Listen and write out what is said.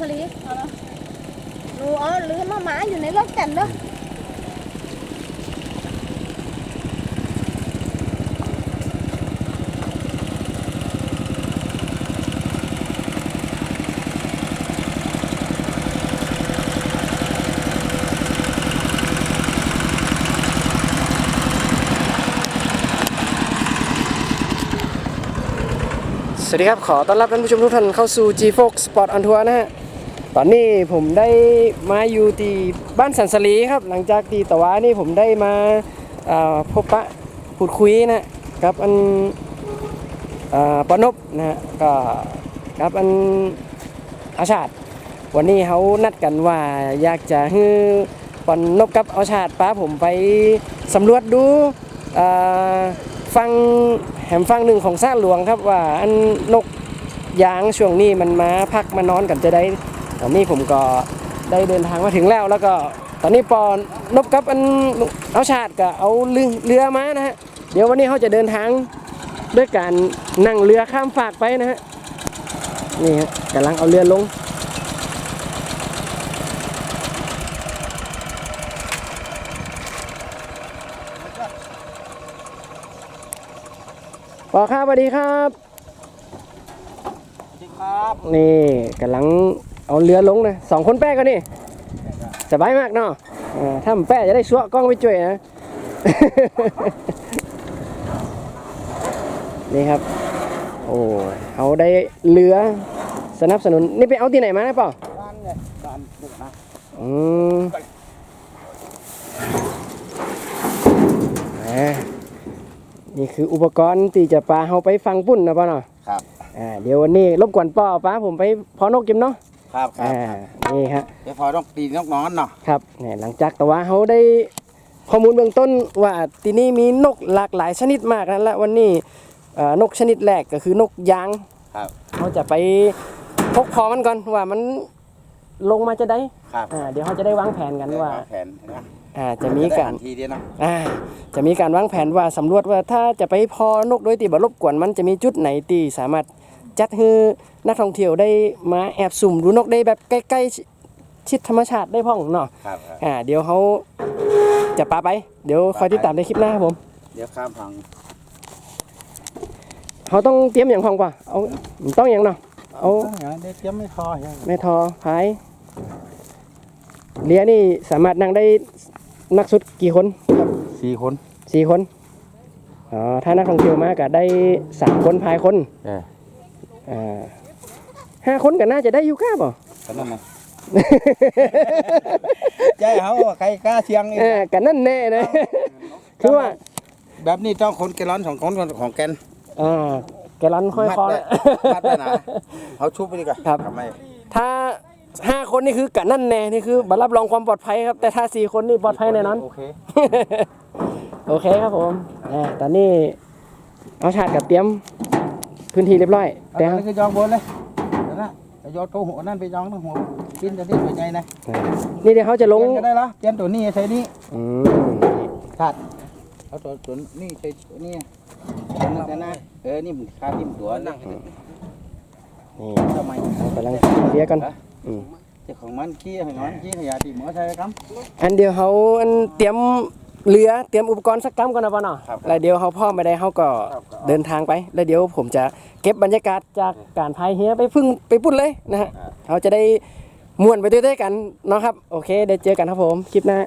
ทะเลเอาเนาะหนูเอลืมมาหมาอยู่ในรถกันเนาะสวัสดีครับ ขอต้อนรับท่านผู้ชมทุกท่านเข้าสู่ G Fox Sport on Tour นะฮะ ตอนนี้ผมได้มาอยู่ที่บ้านสันสลีครับ หลังจากที่ตะวานี่ผมได้มาพบปะพูดคุยนะกับอันอปนบนะฮะก็กับอันอาชาติ วันนี้เขานัดกันว่าอยากจะให้ปอนบกับอาชาติป้าผมไปสำรวจดูฟังแหมฟังหนึ่งของซาหลวงครับว่าอันนกยางช่วงนี้มันมาพักมานอนกันจะได้ อนนี้ผมก็ได้เดินทางมาถึงแล้วแล้วก็ตอนนี้ปอนนบกับอันเอาชาติก็เอาเรือเรือมานะฮะเดี๋ยววันนี้เขาจะเดินทางด้วยการนั่งเรือข้ามฝากไปนะฮะนี่ฮะกำลังเอาเรือลงปอครับสวัสดีครับสวัสดีครับ นี่กำลัง เอาเรือลงนะสองคนแป้กันนี่สบายมากเนาะเออถ้ามันแป้จะได้ชั่วกล้องไปจ่วยนะนี่ครับ โอ้เอาได้เรือสนับสนุนนี่ไปเอาที่ไหนมานะเปล่าบ้านเนี่ยบ้านบุกนะอืมอ่านี่คืออุปกรณ์ที่จะปลาเอาไปฟังปุ่นนะป่ะเนาะครับอ่าเดี๋ยววันนี้รบกวนป้อป้าผมไปพอนกกิมเนาะ ครับครัอ่าบนี่ฮะ เดี๋ยวพอต้องปีนกนอนเนาะครับเนี่ยหลังจากแต่ว่าเขาได้ข้อมูลเบื้องต้นว่าที่นี่มีนกหลากหลายชนิดมากนะและวันนี้เอ่อนกชนิดแรกก็คือนกยางครับเขาจะไปพกพอมันก่อนว่ามันลงมาจะได้ครับอ่าเดี๋ยวเขาจะได้วางแผนกันว่าแผนนะอ่าจะมีการทีเดียวนะอ่าจะมีการวางแผนว่าสำรวจว่าถ้าจะไปพอนกโดยที่บ่รบกวนมันจะมีจุดไหนที่สามารถ จัดให้นักท่องเที่ยวได้มาแอบสุ่มดูนกได้แบบใกล้ๆชิดธรรมชาติได้พ่องเนาะครับครับอ่าเดี๋ยวเขาจะปาไป เดี๋ยวคอยติดตามในคลิปหน้าครับผมเดี๋ยวข้ามพังเขาต้องเตรียมอย่างพองกว่าเอาต้องอย่างเนาะเอาอย่างนั้นได้เตรียมไม่พออย่างแม่ทอพายเรือนี่สามารถนั่งได้นักสุดกี่คนครับสี่คนสี่คนอ๋อถ้านักท่องเที่ยวมาก็ได้สามคนพายคนเออ อ่าห้าคนก็น่าจะได้อยู่ก้าบ่ก็นั่นนะใจเขาใครกล้าเชียงอีกเออกันนั่นแน่เลยคือว่า แบบนี้ต้องคนแกลลอนสองคนของแกนอ่าแกลันค่อยคอมัดแล้วไว้มัดไว้นะเขาชุบไปดีกว่าครับทำไมถ้าห้าคนนี่คือกันนั่นแน่นี่คือบัตรรับรองความปลอดภัยครับ แต่ถ้าสี่คนนี่ปลอดภัยแน่นอนโอเคโอเคครับผมอ่าตอนนี้เอาฉากกับเตรียม พื้นที่เรียบร้อยเอาแต่ตอนนี้ก็ยองบนเลยเดี๋ยวนะจะโยนตัวหัวนั่นไปยองตัวหัวกินจะได้ตัวใหญ่นะนี่เดี๋ยวเขาจะลงเปลี่ยนก็ได้ละเปลี่ยนตัวนี้ใช้นี่อืมขาดเอาตัวตัวนี่ใช้ตัวนี้ตัวนั้นนะเออนี่มันขาดที่มันตัวนั่งนี่ทำไมกำลังเคลียร์กันอืม เจ้าของมันขี้ของมันขี้ขยะที่หมอใช้ครับ อันเดียวเขาอันเตรียม เรือเตรียมอุปกรณ์สักกำก่อนนะป่ะเนาะครับแล้วเดี๋ยวเขาพ่อไม่ได้เขาก็เดินทางไป แล้วเดี๋ยวผมจะเก็บบรรยากาศจากการพายเฮียไปพึ่งไปปุ้นเลยนะฮะเขาจะได้ม่วนไปด้วยๆกันเนาะครับ โอเคเดี๋ยวเจอกันครับผมคลิปหน้า